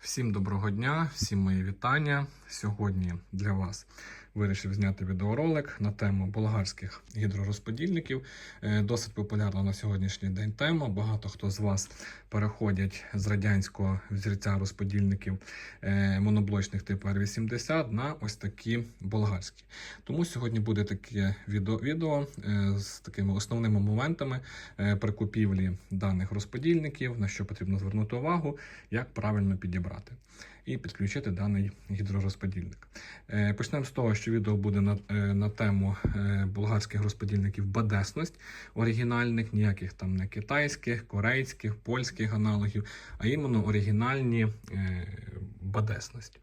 Всім доброго дня, всім мої вітання. Сьогодні для вас вирішив зняти відеоролик на тему болгарських гідророзподільників. Е, Досить популярна на сьогоднішній день тема. Багато хто з вас переходять з радянського взірця розподільників е, моноблочних типу R80 на ось такі болгарські. Тому сьогодні буде таке відео, відео е, з такими основними моментами при купівлі даних розподільників, на що потрібно звернути увагу, як правильно підібрати і підключити даний гідророзподільник. Е, Почнемо з того, що відео буде на, е, на тему е, болгарських розподільників бадесність оригінальних, ніяких там не китайських, корейських, польських аналогів, а іменно оригінальні бадесності,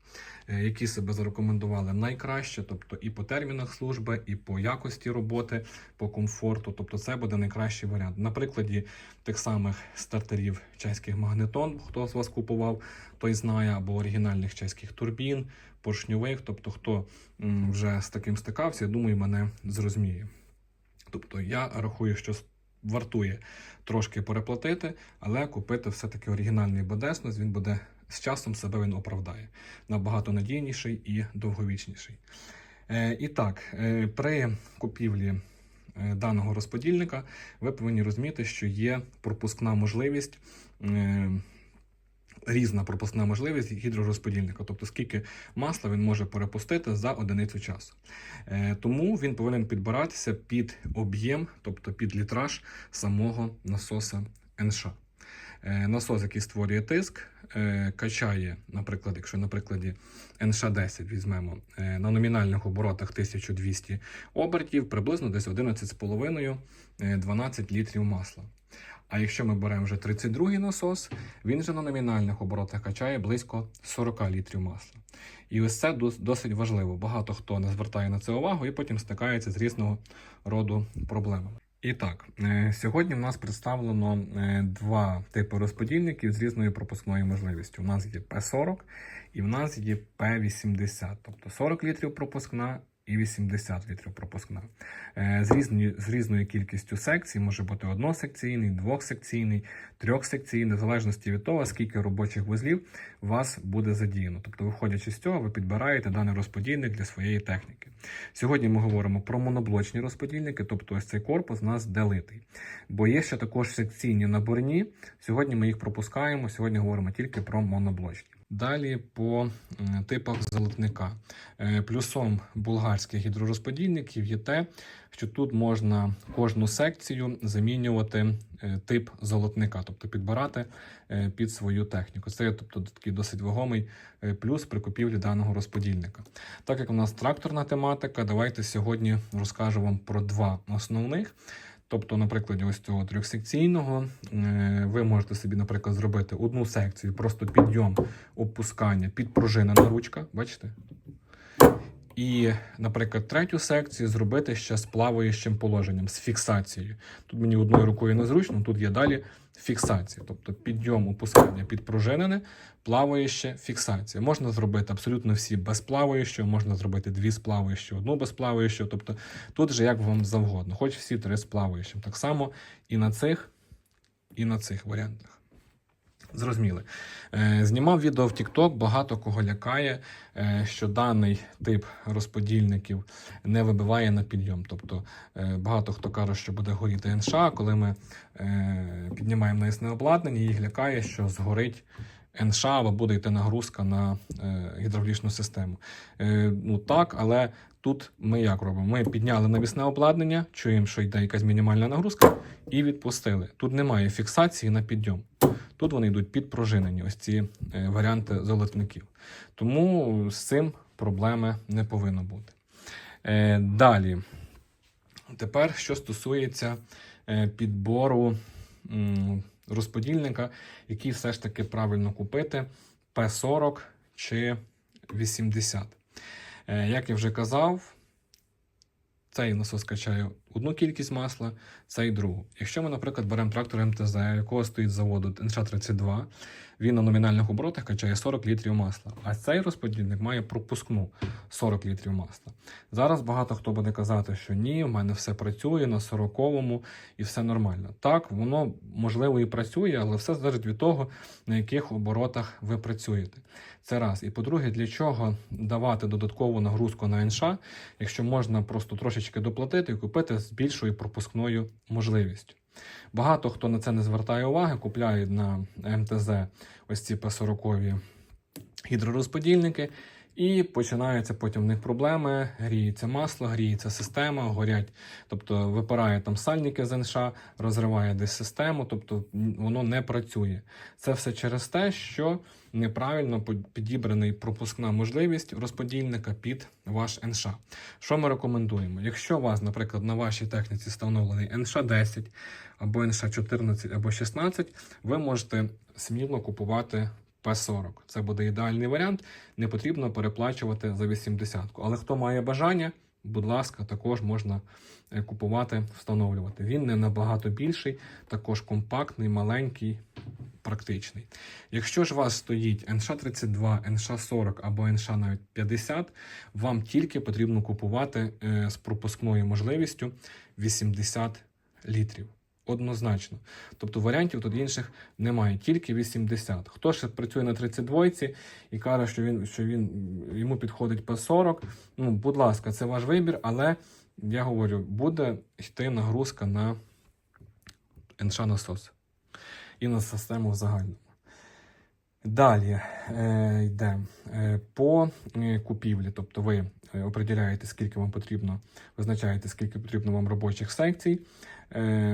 які себе зарекомендували найкраще, тобто і по термінах служби, і по якості роботи, по комфорту. Тобто, це буде найкращий варіант. На прикладі тих самих стартерів чеських магнетон, хто з вас купував, той знає, або оригінальних чеських турбін, поршньових. Тобто, хто вже з таким стикався, я думаю, мене зрозуміє. Тобто, я рахую, що вартує трошки переплатити, але купити все-таки оригінальний Бадеснос, він буде з часом себе він оправдає. Набагато надійніший і довговічніший. Е, і так, е, при купівлі е, даного розподільника ви повинні розуміти, що є пропускна можливість. Різна пропускна можливість гідророзподільника, тобто скільки масла він може перепустити за одиницю часу. Тому він повинен підбиратися під об'єм, тобто під літраж самого насоса НШ. Насос, який створює тиск, качає, наприклад, якщо на прикладі НШ-10 візьмемо е, на номінальних оборотах 1200 обертів, приблизно десь 11,5-12 літрів масла. А якщо ми беремо вже 32-й насос, він же на номінальних оборотах качає близько 40 літрів масла. І ось це досить важливо. Багато хто не звертає на це увагу і потім стикається з різного роду проблемами. І так, е, сьогодні в нас представлено е, два типи розподільників з різною пропускною можливістю. У нас є P40 і в нас є P80, тобто 40 літрів пропускна і 80 літрів пропускна. Е, З, різні, з різною кількістю секцій може бути односекційний, двохсекційний, трьохсекційний, в залежності від того, скільки робочих вузлів у вас буде задіяно. Тобто, виходячи з цього, ви підбираєте даний розподільник для своєї техніки. Сьогодні ми говоримо про моноблочні розподільники, тобто ось цей корпус у нас делитий. Бо є ще також секційні наборні. Сьогодні ми їх пропускаємо. Сьогодні говоримо тільки про моноблочні. Далі по типах золотника. Е, Плюсом болгарських гідророзподільників є те, що тут можна кожну секцію замінювати е, тип золотника, тобто підбирати е, під свою техніку. Це тобто такий досить вагомий плюс при купівлі даного розподільника. Так як у нас тракторна тематика, давайте сьогодні розкажу вам про два основних. Тобто, на прикладі ось цього трьохсекційного, е, ви можете собі, наприклад, зробити одну секцію, просто підйом, опускання, підпружинена ручка, бачите? І, наприклад, третю секцію зробити ще з плаваючим положенням, з фіксацією. Тут мені одною рукою незручно, тут є далі фіксація. Тобто підйом, опускання підпружинене, плаваюче, фіксація. Можна зробити абсолютно всі без плаваючого, можна зробити дві з плаваючого, одну без плаваючого. Тобто тут же як вам завгодно, хоч всі три з плаваючим. Так само і на цих, і на цих варіантах. Зрозуміли. Е, знімав відео в TikTok, багато кого лякає, е, що даний тип розподільників не вибиває на підйом. Тобто е, багато хто каже, що буде горіти НШ, коли ми піднімаємо наїсне обладнання, їх лякає, що згорить НШ або буде йти нагрузка на гідравлічну систему. Ну так, але тут ми як робимо? Ми підняли навісне обладнання, чуємо, що йде якась мінімальна нагрузка, і відпустили. Тут немає фіксації на підйом. Тут вони йдуть підпружинені, ось ці е, варіанти золотників. Тому з цим проблеми не повинно бути. Е, далі. Тепер, що стосується е, підбору розподільника, який все ж таки правильно купити P40 чи 80. Е, як я вже казав, цей насос качає одну кількість масла, цей другу. Якщо ми, наприклад, беремо трактор МТЗ, якого стоїть заводу НШ-32, він на номінальних оборотах качає 40 літрів масла, а цей розподільник має пропускну 40 літрів масла. Зараз багато хто буде казати, що ні, в мене все працює на 40-му і все нормально. Так, воно можливо і працює, але все залежить від того, на яких оборотах ви працюєте. Це раз. І по-друге, для чого давати додаткову нагрузку на НШ, якщо можна просто трошечки доплатити і купити з більшою пропускною можливістю. Багато хто на це не звертає уваги, купляють на МТЗ ось ці П40 гідророзподільники, і починаються потім в них проблеми. Гріється масло, гріється система, горять, тобто випирає там сальники з НШ, розриває десь систему, тобто воно не працює. Це все через те, що неправильно підібраний пропускна можливість розподільника під ваш НШ. Що ми рекомендуємо? Якщо у вас, наприклад, на вашій техніці встановлений НШ-10 або НШ-14 або 16, ви можете сміло купувати П40. Це буде ідеальний варіант. Не потрібно переплачувати за 80. Але хто має бажання, будь ласка, також можна е, купувати, встановлювати. Він не набагато більший, також компактний, маленький, практичний. Якщо ж у вас стоїть НШ-32, НШ-40 або НШ навіть 50, вам тільки потрібно купувати е, з пропускною можливістю 80 літрів. Однозначно. Тобто варіантів тут інших немає, тільки 80. Хто ще працює на 32 і каже, що він що він йому підходить по 40, ну, будь ласка, це ваш вибір, але я говорю, буде йти нагрузка на НШ насос і на систему в загальному. Далі е, йде е, по е, купівлі, тобто ви е, определяєте, скільки вам потрібно, визначаєте, скільки потрібно вам робочих секцій,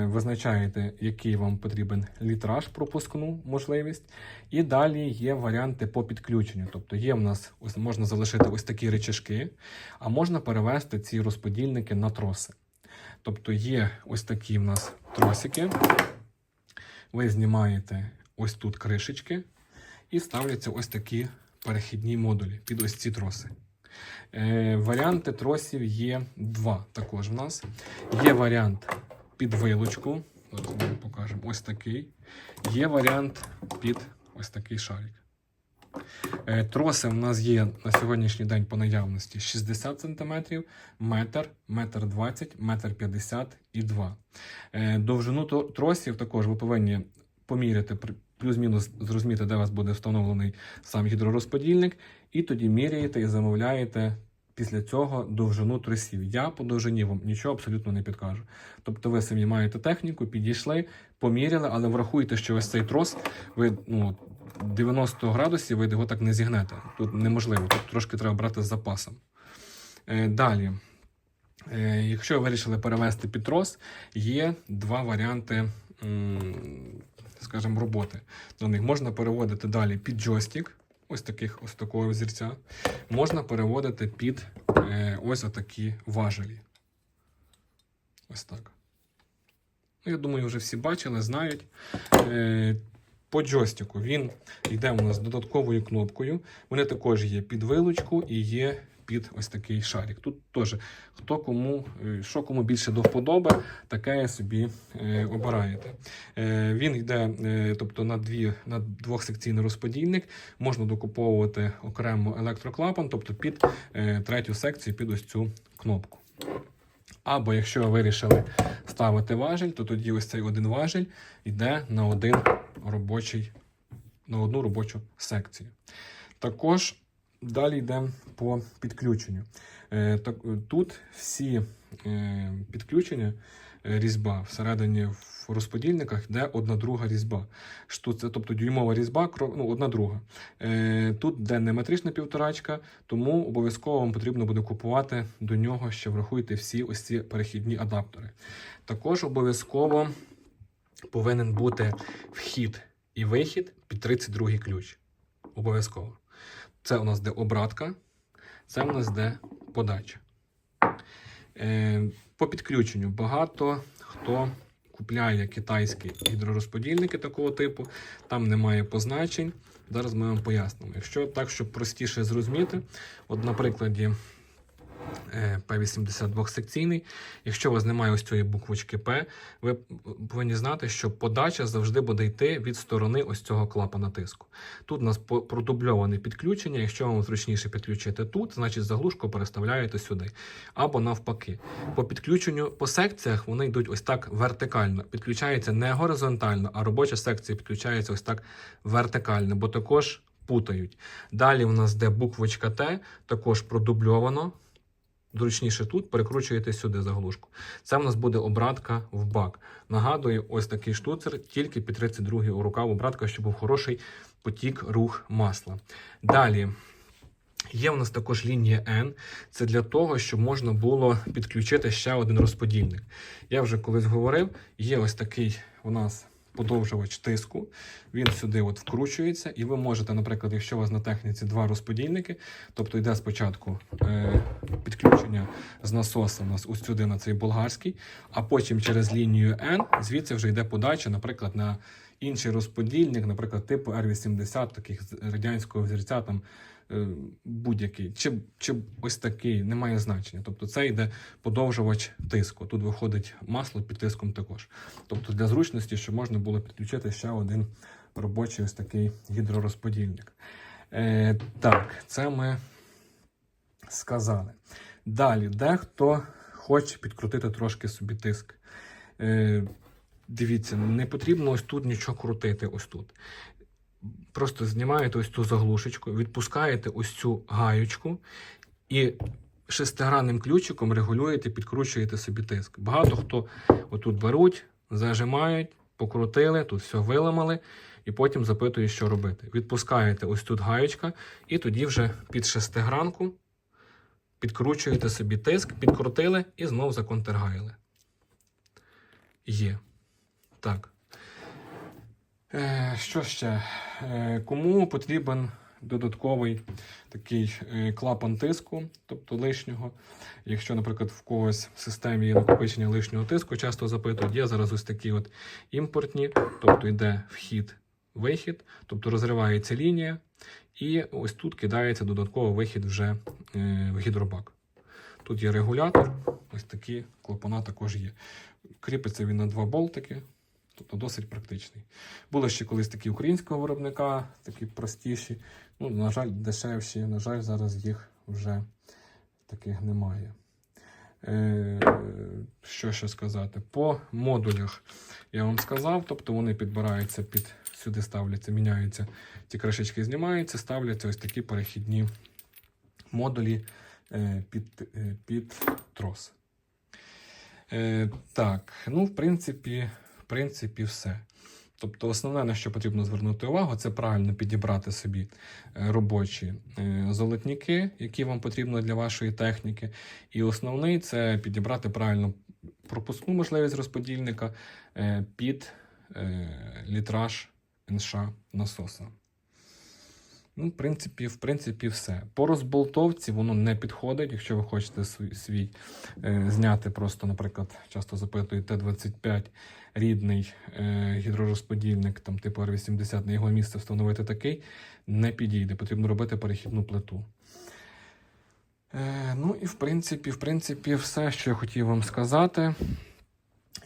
визначаєте, який вам потрібен літраж, пропускну можливість. І далі є варіанти по підключенню. Тобто є в нас ось можна залишити ось такі речашки, а можна перевести ці розподільники на троси. Тобто є ось такі в нас тросики. Ви знімаєте ось тут кришечки і ставляться ось такі перехідні модулі під ось ці троси. Е, Варіанти тросів є два також в нас. Є варіант під вилочку. Ми покажемо ось такий. Є варіант під ось такий шарик. Е, Троси в нас є на сьогоднішній день по наявності 60 см, метр, метр 20, метр 50 і 2. Е, Довжину тросів також ви повинні поміряти плюс-мінус зрозуміти, де у вас буде встановлений сам гідророзподільник, і тоді міряєте і замовляєте після цього довжину тросів. Я по довжині вам нічого абсолютно не підкажу. Тобто ви самі маєте техніку, підійшли, поміряли, але врахуйте, що ось цей трос, ви ну, 90 градусів ви його так не зігнете. Тут неможливо, тут трошки треба брати з запасом. Е, далі. Е, Якщо ви вирішили перевести під трос, є два варіанти, скажімо, роботи. На них можна переводити далі під джойстик, ось таких, ось такого взірця. Можна переводити під е, ось такі важелі. Ось так. Ну, я думаю, вже всі бачили, знають. Е, по джойстику він йде у нас додатковою кнопкою. Вони також є під вилучку і є під ось такий шарик. Тут теж хто кому, е, що кому більше до вподоби, таке собі е, обираєте. Е, він йде тобто, на, дві, на двохсекційний розподільник. Можна докуповувати окремо електроклапан, тобто під третю секцію, під ось цю кнопку. Або якщо ви вирішили ставити важіль, то тоді ось цей один важіль йде на один робочий, на одну робочу секцію. Також далі йдемо по підключенню. Е, е, тут всі е, підключення, різьба всередині в розподільниках йде одна друга різьба. Що тобто дюймова різьба, ну, одна друга. Тут де не метрична півторачка, тому обов'язково вам потрібно буде купувати до нього, ще врахуйте всі ось ці перехідні адаптери. Також обов'язково повинен бути вхід і вихід під 32 ключ. Обов'язково. Це у нас де обратка, це у нас де подача. Е, по підключенню багато хто купляє китайські гідророзподільники такого типу, там немає позначень. Зараз ми вам пояснимо. Якщо так, щоб простіше зрозуміти, от на прикладі е, П-82 секційний. Якщо у вас немає ось цієї буквочки П, ви повинні знати, що подача завжди буде йти від сторони ось цього клапана тиску. Тут у нас продубльоване підключення. Якщо вам зручніше підключити тут, значить заглушку переставляєте сюди. Або навпаки. По підключенню по секціях вони йдуть ось так вертикально. Підключається не горизонтально, а робоча секція підключається ось так вертикально, бо також путають. Далі у нас де буквочка Т, також продубльовано. Зручніше тут, перекручуєте сюди заглушку. Це в нас буде обратка в бак. Нагадую, ось такий штуцер, тільки під 32 у рукав обратка, щоб був хороший потік рух масла. Далі. Є у нас також лінія N. Це для того, щоб можна було підключити ще один розподільник. Я вже колись говорив, є ось такий у нас подовжувач тиску. Він сюди от вкручується, і ви можете, наприклад, якщо у вас на техніці два розподільники, тобто йде спочатку е, підключення з насоса у нас ось сюди на цей болгарський, а потім через лінію N звідси вже йде подача, наприклад, на інший розподільник, наприклад, типу R80, таких з радянського взірця, там е, будь-який, чи, чи ось такий, не має значення. Тобто це йде подовжувач тиску. Тут виходить масло під тиском також. Тобто для зручності, щоб можна було підключити ще один робочий ось такий гідророзподільник. Е, так, це ми сказали. Далі, дехто хоче підкрутити трошки собі тиск. Е, дивіться, не потрібно ось тут нічого крутити. Ось тут. Просто знімаєте ось цю заглушечку, відпускаєте ось цю гаючку і шестигранним ключиком регулюєте, підкручуєте собі тиск. Багато хто отут беруть, зажимають, покрутили, тут все виламали, і потім запитують, що робити. Відпускаєте ось тут гаючка, і тоді вже під шестигранку підкручуєте собі тиск, підкрутили і знов законтергаяли. Є. Так. Е, що ще? Е, кому потрібен додатковий такий е, клапан тиску, тобто лишнього. Якщо, наприклад, в когось в системі є накопичення лишнього тиску, часто запитують, є зараз ось такі от імпортні, тобто йде вхід, вихід, тобто розривається лінія, і ось тут кидається додатково вихід вже в гідробак. Тут є регулятор, ось такі клапана також є. Кріпиться він на два болтики, тобто досить практичний. Були ще колись такі українського виробника, такі простіші. Ну, на жаль, дешевші. На жаль, зараз їх вже таких немає. Е, що ще сказати? По модулях я вам сказав, тобто вони підбираються під сюди ставляться, міняються, ці кришечки знімаються, ставляться ось такі перехідні модулі е, під, е, під трос. Так, ну, в принципі, принципі, все. Тобто, основне, на що потрібно звернути увагу, це правильно підібрати собі е, робочі е, золотники, які вам потрібно для вашої техніки. І основний це підібрати правильно пропускну можливість розподільника е, під літраж НШ насоса. Ну, в принципі, в принципі, все. По розболтовці воно не підходить. Якщо ви хочете свій, свій е, зняти, просто, наприклад, часто запитують Т-25 рідний е, гідророзподільник, там типу R80, на його місце встановити такий, не підійде. Потрібно робити перехідну плиту. Е, ну і в принципі, в принципі, все, що я хотів вам сказати.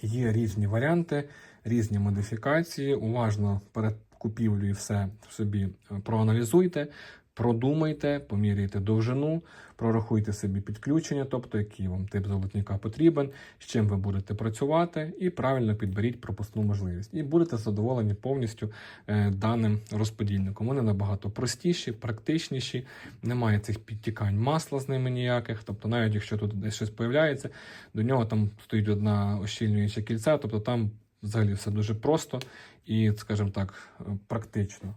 Є різні варіанти, різні модифікації. Уважно перед купівлею все собі е, проаналізуйте, продумайте, поміряйте довжину, прорахуйте собі підключення, тобто який вам тип золотника потрібен, з чим ви будете працювати, і правильно підберіть пропускну можливість. І будете задоволені повністю е, даним розподільником. Вони набагато простіші, практичніші, немає цих підтікань масла з ними ніяких. Тобто, навіть якщо тут десь щось появляється, до нього там стоїть одна ощільнююча кільця, тобто там взагалі все дуже просто і, скажімо так, практично.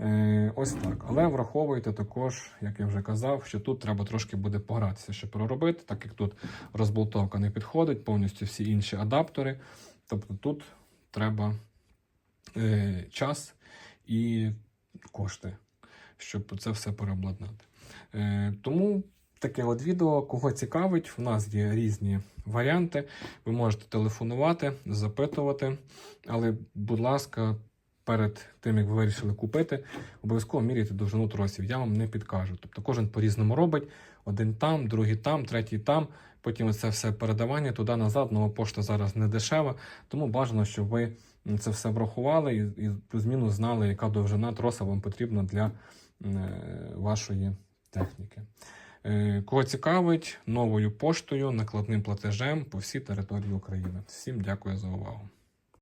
Е, ось так. Але враховуйте також, як я вже казав, що тут треба трошки буде погратися, щоб проробити, так як тут розболтовка не підходить, повністю всі інші адаптери. Тобто тут треба е, час і кошти, щоб це все переобладнати. Е, тому таке от відео, кого цікавить, у нас є різні варіанти. Ви можете телефонувати, запитувати, але, будь ласка, перед тим, як ви вирішили купити, обов'язково міряйте довжину тросів. Я вам не підкажу. Тобто кожен по-різному робить. Один там, другий там, третій там. Потім це все передавання туди-назад. Нова пошта зараз не дешева, тому бажано, щоб ви це все врахували і, і плюс-мінус знали, яка довжина троса вам потрібна для е, вашої техніки. Е, Кого цікавить, новою поштою, накладним платежем по всій території України. Всім дякую за увагу.